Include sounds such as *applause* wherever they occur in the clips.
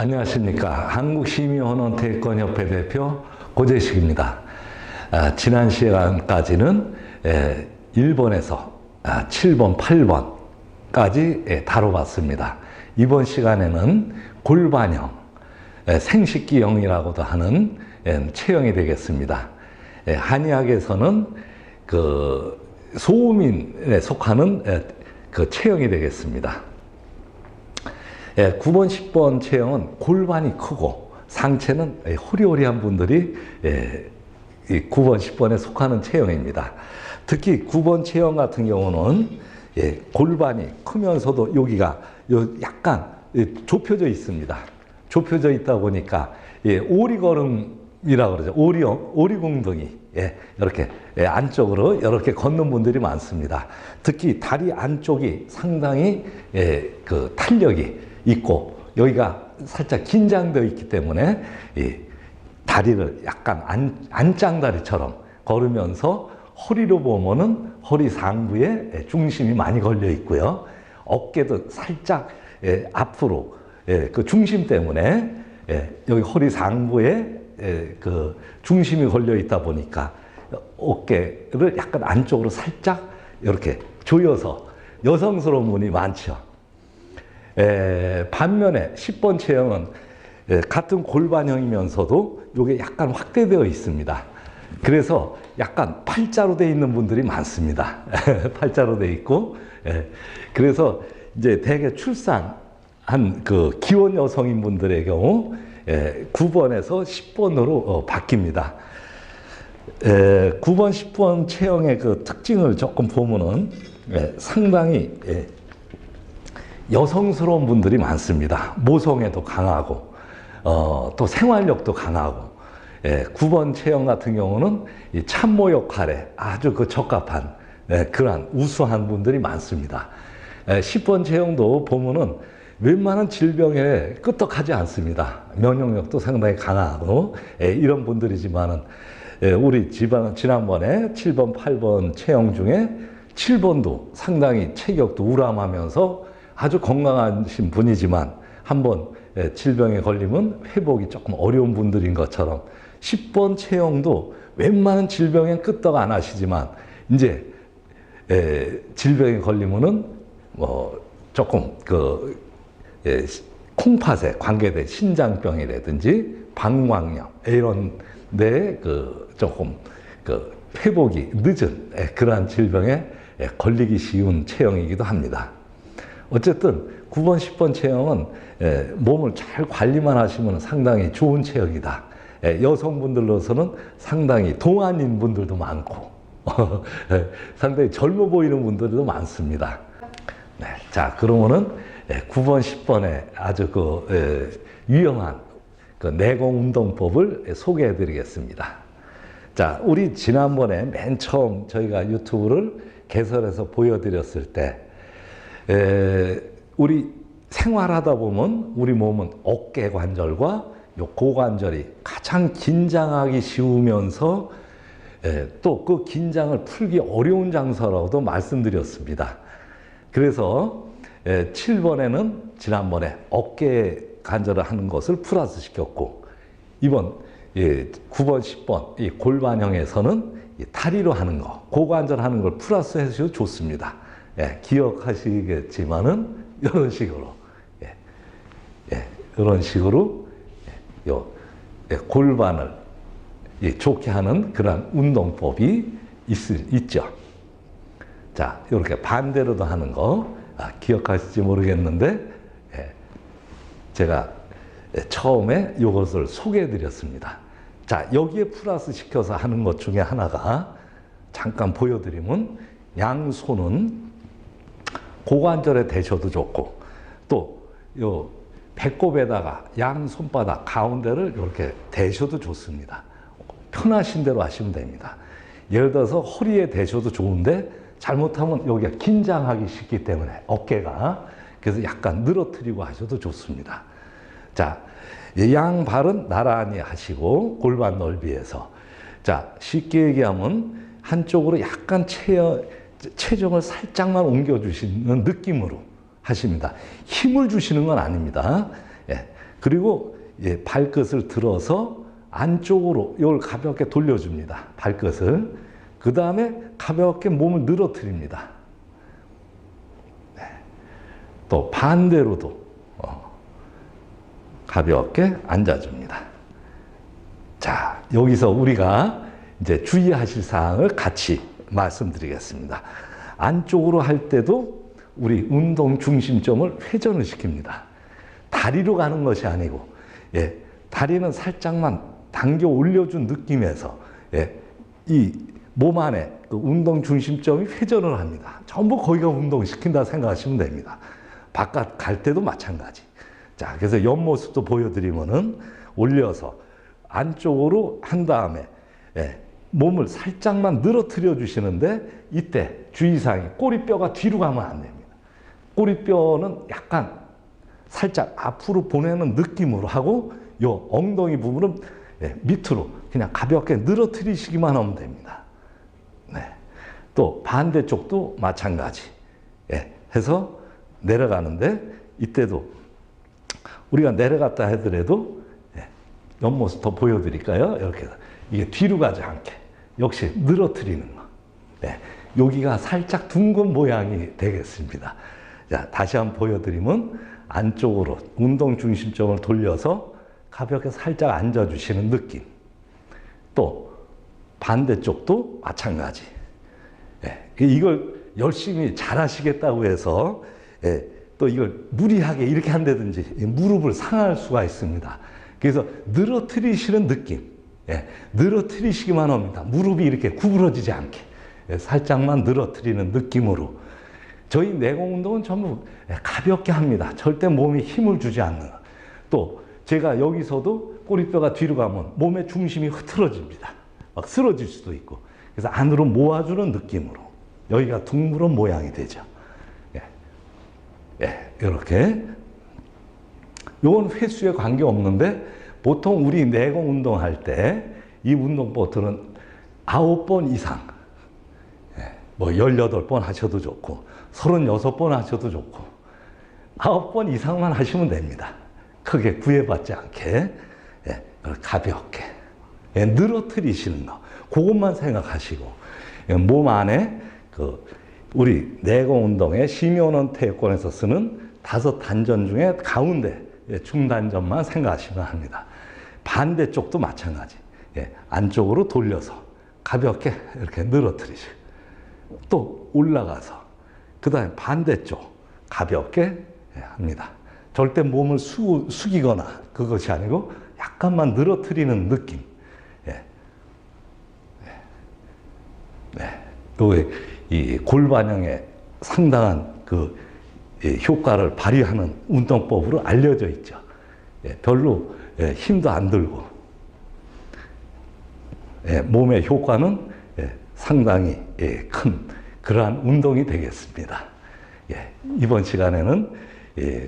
안녕하십니까. 한국심의원원태권협회 대표 고재식입니다. 아, 지난 시간까지는 에, 일본에서 아, 7번, 8번까지 에, 다뤄봤습니다. 이번 시간에는 골반형, 에, 생식기형이라고도 하는 에, 체형이 되겠습니다. 에, 한의학에서는 그 소음인에 속하는 에, 그 체형이 되겠습니다. 예, 9번, 10번 체형은 골반이 크고 상체는 예, 호리호리한 분들이 예, 이 9번, 10번에 속하는 체형입니다. 특히 9번 체형 같은 경우는 예, 골반이 크면서도 여기가 요 약간 예, 좁혀져 있습니다. 좁혀져 있다 보니까 예, 오리걸음이라고 그러죠. 오리형, 오리궁둥이. 예, 이렇게 예, 안쪽으로 이렇게 걷는 분들이 많습니다. 특히 다리 안쪽이 상당히 예, 그 탄력이 있고 여기가 살짝 긴장되어 있기 때문에 이 다리를 약간 안, 안짱다리처럼 걸으면서 허리로 보면은 허리 상부에 중심이 많이 걸려 있고요. 어깨도 살짝 예, 앞으로 예, 그 중심 때문에 예, 여기 허리 상부에 예, 그 중심이 걸려 있다 보니까 어깨를 약간 안쪽으로 살짝 이렇게 조여서 여성스러운 분이 많죠. 에, 반면에 10번 체형은 에, 같은 골반형이면서도 이게 약간 확대되어 있습니다. 그래서 약간 팔자로 되어 있는 분들이 많습니다. *laughs* 팔자로 되어 있고, 에, 그래서 이제 대개 출산한 그 기혼 여성인 분들의 경우 에, 9번에서 10번으로 어, 바뀝니다. 에, 9번, 10번 체형의 그 특징을 조금 보면은 에, 상당히 에, 여성스러운 분들이 많습니다. 모성애도 강하고, 어, 또 생활력도 강하고, 예, 9번 체형 같은 경우는 이 참모 역할에 아주 그 적합한 예, 그러한 우수한 분들이 많습니다. 예, 10번 체형도 보면은 웬만한 질병에 끄떡하지 않습니다. 면역력도 상당히 강하고 예, 이런 분들이지만은 예, 우리 지방 지난번에 7번, 8번 체형 중에 7번도 상당히 체격도 우람하면서 아주 건강하신 분이지만 한번 예, 질병에 걸리면 회복이 조금 어려운 분들인 것처럼 10번 체형도 웬만한 질병엔 끄떡 안 하시지만 이제 에, 질병에 걸리면은 뭐 조금 그 예, 콩팥에 관계된 신장병이라든지 방광염 이런 데그 조금 그 회복이 늦은 예, 그러한 질병에 예, 걸리기 쉬운 체형이기도 합니다. 어쨌든 9번, 10번 체형은 예, 몸을 잘 관리만 하시면 상당히 좋은 체형이다. 예, 여성분들로서는 상당히 동안인 분들도 많고 *laughs* 예, 상당히 젊어 보이는 분들도 많습니다. 네, 자 그러면은 9번, 10번에 아주 그 유용한 그 내공 운동법을 소개해 드리겠습니다. 자, 우리 지난번에 맨 처음 저희가 유튜브를 개설해서 보여드렸을 때 에, 우리 생활하다 보면 우리 몸은 어깨 관절과 요 고관절이 가장 긴장하기 쉬우면서 또 그 긴장을 풀기 어려운 장소라고도 말씀드렸습니다. 그래서 에, 7번에는 지난번에 어깨 관절을 하는 것을 플러스 시켰고 이번 예, 9번, 10번 이 골반형에서는 이 다리로 하는 거, 고관절 하는 걸 플러스 해주셔도 좋습니다. 예, 기억하시겠지만은 이런 식으로 예, 예, 이런 식으로 예, 요 예, 골반을 예, 좋게 하는 그런 운동법이 있, 있죠. 자, 이렇게 반대로도 하는 거 아, 기억하실지 모르겠는데 예, 제가 처음에 이것을 소개해드렸습니다. 자, 여기에 플러스 시켜서 하는 것 중에 하나가 잠깐 보여드리면 양손은 고관절에 대셔도 좋고 또 요 배꼽에다가 양 손바닥 가운데를 이렇게 대셔도 좋습니다. 편하신 대로 하시면 됩니다. 예를 들어서 허리에 대셔도 좋은데 잘못하면 여기가 긴장하기 쉽기 때문에 어깨가 그래서 약간 늘어뜨리고 하셔도 좋습니다. 자, 양 발은 나란히 하시고 골반 넓이에서 자 쉽게 얘기하면 한쪽으로 약간 체어 체중을 살짝만 옮겨주시는 느낌으로 하십니다. 힘을 주시는 건 아닙니다. 예, 그리고 예, 발끝을 들어서 안쪽으로 이걸 가볍게 돌려줍니다. 발끝을. 그 다음에 가볍게 몸을 늘어뜨립니다. 네. 또 반대로도 어, 가볍게 앉아줍니다. 자, 여기서 우리가 이제 주의하실 사항을 같이 말씀드리겠습니다. 안쪽으로 할 때도 우리 운동 중심점을 회전을 시킵니다. 다리로 가는 것이 아니고, 예, 다리는 살짝만 당겨 올려준 느낌에서, 예, 이몸 안에 그 운동 중심점이 회전을 합니다. 전부 거기가 운동시킨다 생각하시면 됩니다. 바깥 갈 때도 마찬가지. 자, 그래서 옆모습도 보여드리면은 올려서 안쪽으로 한 다음에, 예, 몸을 살짝만 늘어뜨려 주시는데 이때 주의사항이 꼬리뼈가 뒤로 가면 안 됩니다. 꼬리뼈는 약간 살짝 앞으로 보내는 느낌으로 하고 요 엉덩이 부분은 예, 밑으로 그냥 가볍게 늘어뜨리시기만 하면 됩니다. 네. 또 반대쪽도 마찬가지. 예, 해서 내려가는데 이때도 우리가 내려갔다 하더라도 예, 옆모습 더 보여드릴까요? 이렇게 이게 뒤로 가지 않게 역시 늘어뜨리는 거. 네, 여기가 살짝 둥근 모양이 되겠습니다. 자, 다시 한번 보여드리면 안쪽으로 운동 중심점을 돌려서 가볍게 살짝 앉아주시는 느낌. 또 반대쪽도 마찬가지. 예, 이걸 열심히 잘하시겠다고 해서 예, 또 이걸 무리하게 이렇게 한다든지 무릎을 상할 수가 있습니다. 그래서 늘어뜨리시는 느낌. 예, 늘어뜨리시기만 합니다. 무릎이 이렇게 구부러지지 않게 예, 살짝만 늘어뜨리는 느낌으로 저희 내공 운동은 전부 예, 가볍게 합니다. 절대 몸에 힘을 주지 않는. 또 제가 여기서도 꼬리뼈가 뒤로 가면 몸의 중심이 흐트러집니다. 막 쓰러질 수도 있고 그래서 안으로 모아주는 느낌으로 여기가 둥그런 모양이 되죠. 예, 예 이렇게 요건 횟수에 관계 없는데 보통 우리 내공 운동할 때 이 운동 버튼은 아홉 번 이상, 예, 뭐 열여덟 번 하셔도 좋고, 서른여섯 번 하셔도 좋고, 아홉 번 이상만 하시면 됩니다. 크게 구애받지 않게, 예, 가볍게, 예, 늘어뜨리시는 거. 그것만 생각하시고, 예, 몸 안에 그, 우리 내공 운동의 심연원 태권에서 쓰는 다섯 단전 중에 가운데 예, 중단전만 생각하시면 합니다. 반대쪽도 마찬가지. 예, 안쪽으로 돌려서 가볍게 이렇게 늘어뜨리시고 또 올라가서 그 다음에 반대쪽 가볍게 예, 합니다. 절대 몸을 수, 숙이거나 그것이 아니고 약간만 늘어뜨리는 느낌. 예. 네. 이 골반형에 상당한 그 효과를 발휘하는 운동법으로 알려져 있죠. 별로 힘도 안 들고 예, 몸의 효과는 예, 상당히 예, 큰 그러한 운동이 되겠습니다. 이번 시간에는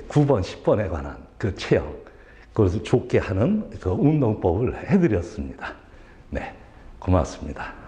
9번, 10번에 관한 그 체형, 그것을 좋게 하는 그 운동법을 해드렸습니다. 네, 고맙습니다.